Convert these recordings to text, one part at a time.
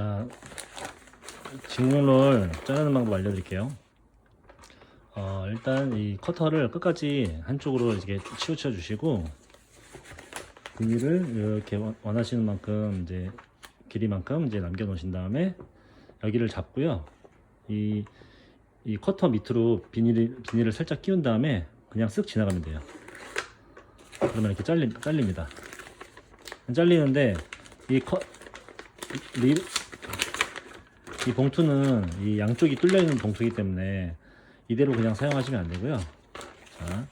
자, 진공을 자르는 방법 알려드릴게요. 어, 일단 이 커터를 끝까지 한쪽으로 이렇게 치우쳐 주시고 비닐을 이렇게 원- 원하시는 만큼 이제 길이만큼 이제 남겨 놓으신 다음에 여기를 잡고요. 이, 이 커터 밑으로 비닐이, 비닐을 살짝 끼운 다음에 그냥 쓱 지나가면 돼요. 그러면 이렇게 잘리, 잘립니다. 잘리는데 이 커, 리, 이 봉투는 이 양쪽이 뚫려 있는 봉투이기 때문에 이대로 그냥 사용하시면 안 되고요. 자,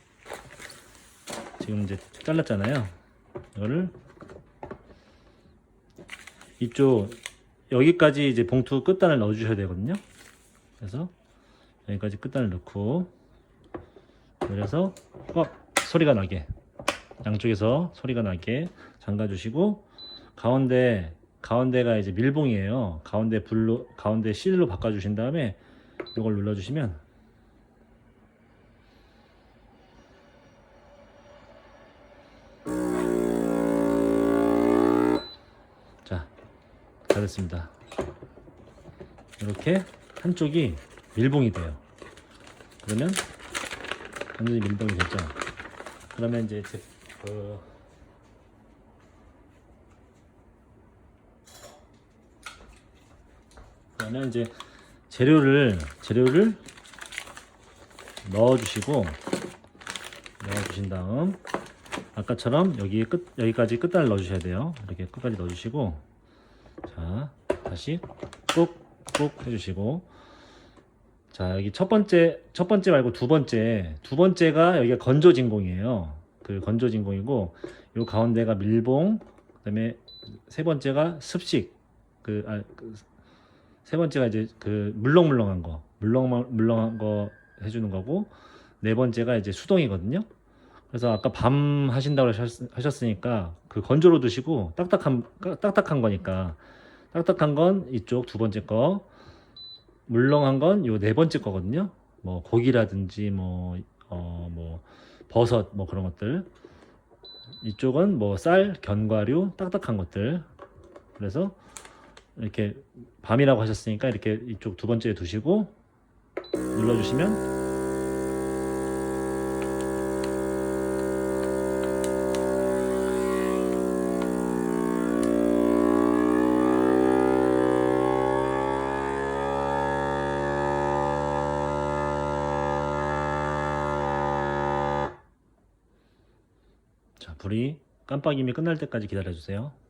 지금 이제 잘랐잖아요. 이거를 이쪽 여기까지 이제 봉투 끝단을 넣어 주셔야 되거든요. 그래서 여기까지 끝단을 넣고 그래서 꽉 소리가 나게 양쪽에서 소리가 나게 잠가 주시고 가운데 가운데가 이제 밀봉이에요. 가운데 불로 가운데 실로 바꿔 주신 다음에 이걸 눌러 주시면 자, 다 됐습니다. 이렇게 한쪽이 밀봉이 돼요. 그러면 완전히 밀봉이 됐죠. 그러면 이제 제, 그 그러면 이제 재료를 재료를 넣어주시고 넣어주신 다음 아까처럼 여기 끝 여기까지 끝단을 넣어주셔야 돼요. 이렇게 끝까지 넣어주시고 자 다시 꾹꾹 해주시고 자 여기 첫 번째 첫 번째 말고 두 번째 두 번째가 여기가 건조 진공이에요. 그 건조 진공이고 요 가운데가 밀봉 그다음에 세 번째가 습식 그, 아, 그, 세 번째가 이제 그 물렁물렁한 거 물렁 물렁한 거 해주는 거고 네 번째가 이제 수동이거든요. 그래서 아까 밤 하신다고 하셨, 하셨 으니까 그 건조로 드시고 딱딱한 딱딱한 거니까 딱딱한 건 이쪽 두 번째 거 물렁한 건 요 네 번째 거거든요. 뭐 고기라든지 뭐 어 뭐 버섯 뭐 그런 것들 이쪽은 뭐 쌀, 견과류, 딱딱한 것들. 그래서 이렇게 밤이라고 하셨으니까 이렇게 이쪽 두 번째에 두시고 눌러주시면 자 불이 깜빡임이 끝날 때까지 기다려주세요.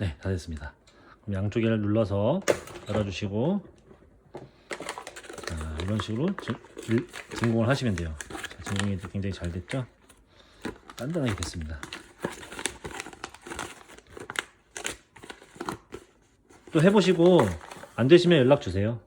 네, 다 됐습니다. 그럼 양쪽에를 눌러서 열어주시고 자, 이런 식으로 진공을 하시면 돼요. 자, 진공이 굉장히 잘 됐죠? 단단하게 됐습니다. 또 해보시고 안 되시면 연락 주세요.